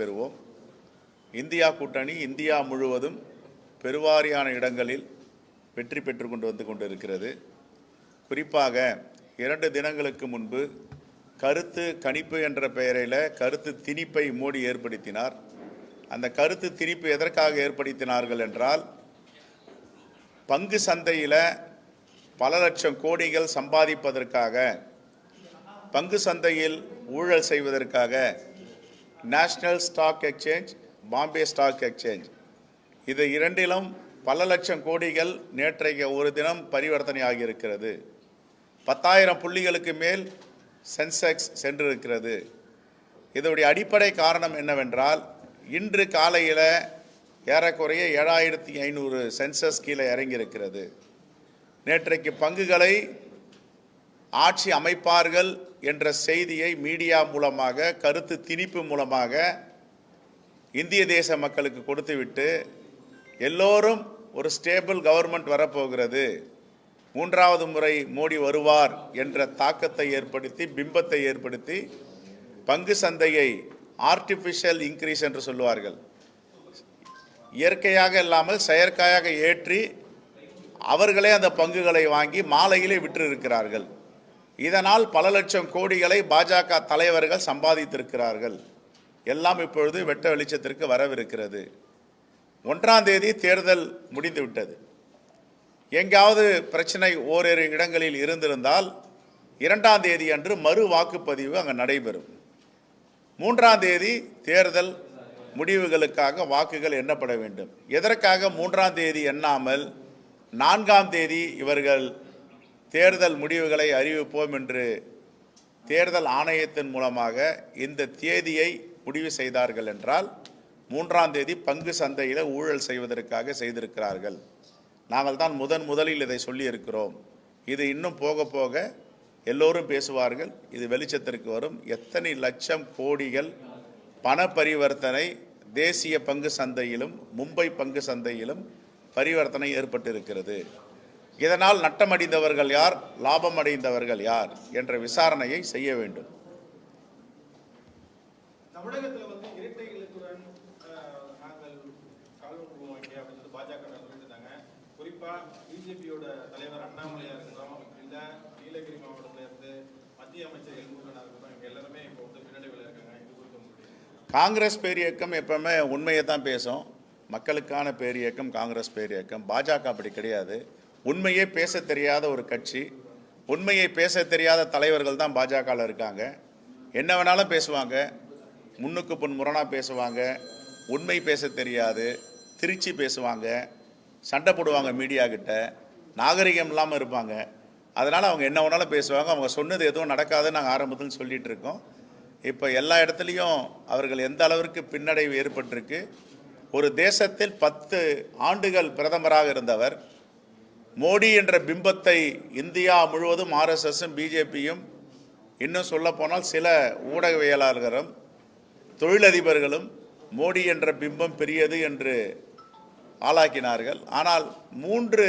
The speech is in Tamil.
பெறுவோம். இந்தியா கூட்டணி இந்தியா முழுவதும் பெருவாரியான இடங்களில் வெற்றி பெற்று கொண்டு வந்து கொண்டிருக்கிறது. குறிப்பாக இரண்டு தினங்களுக்கு முன்பு கருத்து கணிப்பு என்ற பெயரில் கருத்து திணிப்பை மோடி ஏற்படுத்தினார். அந்த கருத்து திணிப்பு எதற்காக ஏற்படுத்தினார்கள் என்றால் பங்கு சந்தையில் பல லட்சம் கோடிகள் சம்பாதிப்பதற்காக பங்கு சந்தையில் ஊழல் செய்வதற்காக national stock exchange Bombay stock exchange இது இரண்டிலும் பல லட்சம் கோடிகள் நேற்றைய ஒரு தினம் பரிவர்த்தனை ஆகியிருக்கிறது. பத்தாயிரம் புள்ளிகளுக்கு மேல் சென்செக்ஸ் சென்றிருக்கிறது. இதனுடைய அடிப்படை காரணம் என்னவென்றால் இன்று காலையில் ஏறக்குறைய ஏழாயிரத்தி ஐநூறு சென்சஸ் கீழே இறங்கியிருக்கிறது. நேற்றைக்கு பங்குகளை ஆட்சி அமைப்பார்கள் என்ற செய்தியை மீடியா மூலமாக கருத்து திணிப்பு மூலமாக இந்திய தேச மக்களுக்கு கொடுத்துவிட்டு எல்லோரும் ஒரு ஸ்டேபிள் கவர்மெண்ட் வரப்போகிறது. மூன்றாவது முறை மோடி வருவார் என்ற தாக்கத்தை ஏற்படுத்தி பிம்பத்தை ஏற்படுத்தி பங்கு சந்தையை ஆர்டிஃபிஷியல் இன்க்ரீஸ் என்று சொல்லுவார்கள். இயற்கையாக இல்லாமல் செயற்கையாக ஏற்றி அவர்களே அந்த பங்குகளை வாங்கி மாலையிலே விற்றிருக்கிறார்கள். இதனால் பல லட்சம் கோடிகளை பாஜக தலைவர்கள் சம்பாதித்திருக்கிறார்கள். எல்லாம் இப்பொழுது வெட்ட வெளிச்சத்திற்கு வரவிருக்கிறது. ஒன்றாம் தேதி தேர்தல் முடிந்துவிட்டது. எங்காவது பிரச்சனை ஓரிரு இடங்களில் இருந்திருந்தால் இரண்டாம் தேதி அன்று மறு வாக்குப்பதிவு அங்கே நடைபெறும். மூன்றாம் தேதி தேர்தல் முடிவுகளுக்காக வாக்குகள் எண்ணப்பட வேண்டும். எதற்காக மூன்றாம் தேதி எண்ணாமல் நான்காம் தேதி இவர்கள் தேர்தல் முடிவுகளை அறிவிப்போம் என்று தேர்தல் ஆணையத்தின் மூலமாக இந்த தேதியை முடிவு செய்தார்கள் என்றால் மூன்றாம் தேதி பங்கு சந்தையில் ஊழல் செய்வதற்காக செய்திருக்கிறார்கள். நாங்கள் தான் முதன் முதலில் இதை சொல்லியிருக்கிறோம். இது இன்னும் போக போக எல்லோரும் பேசுவார்கள் இது வெளிச்சத்திற்கு வரும். எத்தனை லட்சம் கோடிகள் பண பரிவர்த்தனை தேசிய பங்கு சந்தையிலும் மும்பை பங்கு சந்தையிலும் பரிவர்த்தனை ஏற்பட்டிருக்கிறது. இதனால் நட்டமடைந்தவர்கள் யார்? லாபம் அடைந்தவர்கள் யார்? என்ற விசாரணையை செய்ய வேண்டும். தமிழகத்துல வந்து இரட்டை இலக்குடன் அஹ், நாங்கள் கால் ஊன்றுவோம் இங்கே அப்படின்னு சொல்லி பாஜக சொல்லிட்டு இருந்தாங்க குறிப்பா பிஜேபியோட தலைவர் அண்ணாமலையா இருக்கட்டும் இல்ல நீலகிரி மாவட்டத்துல இருந்து மத்திய அமைச்சர் எல்முருகனா இருக்கட்டும் இவங்க எல்லாருமே இப்போ வந்து பின்னடைவில் இருக்காங்க இது குறித்து உங்களுடைய காங்கிரஸ் பேரியக்கம் எப்பவுமே உண்மையை தான் பேசும். மக்களுக்கான பேரியக்கம் காங்கிரஸ் பேரியக்கம். பாஜக அப்படி கிடையாது. உண்மையே பேச தெரியாத ஒரு கட்சி உண்மையை பேச தெரியாத தலைவர்கள் தான் பாஜகவில் இருக்காங்க. என்ன வேணாலும் பேசுவாங்க. முன்னுக்கு பொன் முரணாக பேசுவாங்க. உண்மை பேச தெரியாது. திருச்சி பேசுவாங்க. சண்டை போடுவாங்க மீடியா கிட்ட. நாகரிகம் இல்லாமல் இருப்பாங்க. அதனால் அவங்க என்ன வேணாலும் பேசுவாங்க. அவங்க சொன்னது எதுவும் நடக்காதுன்னு நாங்கள் ஆரம்பத்தில் சொல்லிகிட்டு இருக்கோம். இப்போ எல்லா இடத்துலையும் அவர்கள் எந்த அளவிற்கு பின்னடைவு ஏற்பட்டிருக்கு. ஒரு தேசத்தில் பத்து ஆண்டுகள் பிரதமராக இருந்தவர் மோடி என்ற பிம்பத்தை இந்தியா முழுவதும் ஆர்எஸ்எஸும் பிஜேபியும் இன்னும் சொல்லப்போனால் சில ஊடகவியலாளர்களும் தொழிலதிபர்களும் மோடி என்ற பிம்பம் பெரியது என்று ஆளாக்கினார்கள். ஆனால் மூன்று